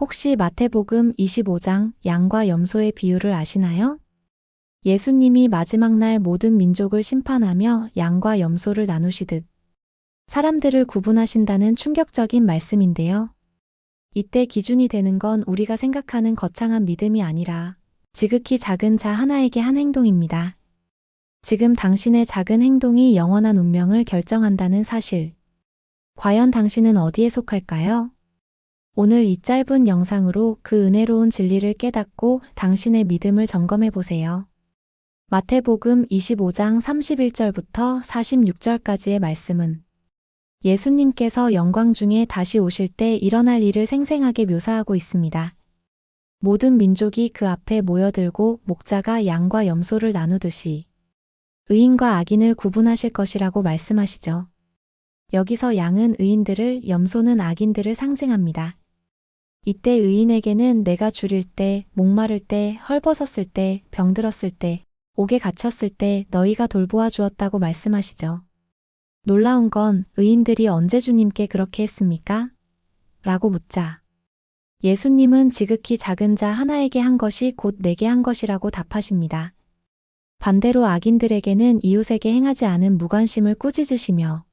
혹시 마태복음 25장 양과 염소의 비유를 아시나요? 예수님이 마지막 날 모든 민족을 심판하며 양과 염소를 나누시듯 사람들을 구분하신다는 충격적인 말씀인데요. 이때 기준이 되는 건 우리가 생각하는 거창한 믿음이 아니라 지극히 작은 자 하나에게 한 행동입니다. 지금 당신의 작은 행동이 영원한 운명을 결정한다는 사실. 과연 당신은 어디에 속할까요? 오늘 이 짧은 영상으로 그 은혜로운 진리를 깨닫고 당신의 믿음을 점검해 보세요. 마태복음 25장 31절부터 46절까지의 말씀은 예수님께서 영광 중에 다시 오실 때 일어날 일을 생생하게 묘사하고 있습니다. 모든 민족이 그 앞에 모여들고 목자가 양과 염소를 나누듯이 의인과 악인을 구분하실 것이라고 말씀하시죠. 여기서 양은 의인들을, 염소는 악인들을 상징합니다. 이때 의인에게는 내가 줄일 때, 목마를 때, 헐벗었을 때, 병들었을 때, 옥에 갇혔을 때 너희가 돌보아 주었다고 말씀하시죠. 놀라운 건 의인들이 언제 주님께 그렇게 했습니까? 라고 묻자. 예수님은 지극히 작은 자 하나에게 한 것이 곧 내게 한 것이라고 답하십니다. 반대로 악인들에게는 이웃에게 행하지 않은 무관심을 꾸짖으시며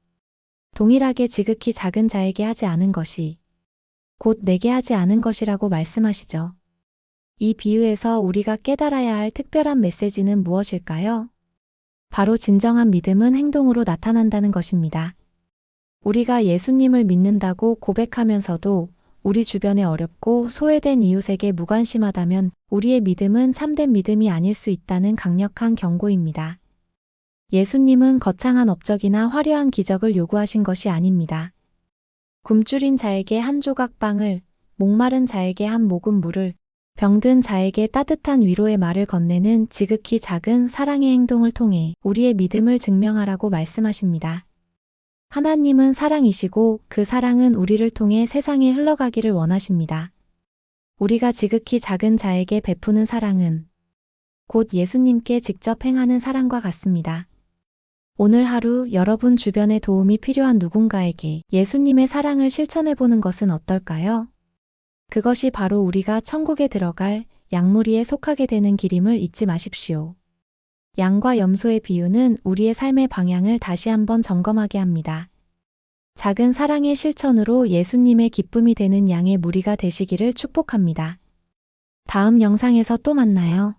동일하게 지극히 작은 자에게 하지 않은 것이 곧 내게 하지 않은 것이라고 말씀하시죠. 이 비유에서 우리가 깨달아야 할 특별한 메시지는 무엇일까요? 바로 진정한 믿음은 행동으로 나타난다는 것입니다. 우리가 예수님을 믿는다고 고백하면서도 우리 주변에 어렵고 소외된 이웃에게 무관심하다면 우리의 믿음은 참된 믿음이 아닐 수 있다는 강력한 경고입니다. 예수님은 거창한 업적이나 화려한 기적을 요구하신 것이 아닙니다. 굶주린 자에게 한 조각 빵을, 목마른 자에게 한 모금 물을, 병든 자에게 따뜻한 위로의 말을 건네는 지극히 작은 사랑의 행동을 통해 우리의 믿음을 증명하라고 말씀하십니다. 하나님은 사랑이시고 그 사랑은 우리를 통해 세상에 흘러가기를 원하십니다. 우리가 지극히 작은 자에게 베푸는 사랑은 곧 예수님께 직접 행하는 사랑과 같습니다. 오늘 하루 여러분 주변에 도움이 필요한 누군가에게 예수님의 사랑을 실천해 보는 것은 어떨까요? 그것이 바로 우리가 천국에 들어갈 양무리에 속하게 되는 길임을 잊지 마십시오. 양과 염소의 비유는 우리의 삶의 방향을 다시 한번 점검하게 합니다. 작은 사랑의 실천으로 예수님의 기쁨이 되는 양의 무리가 되시기를 축복합니다. 다음 영상에서 또 만나요.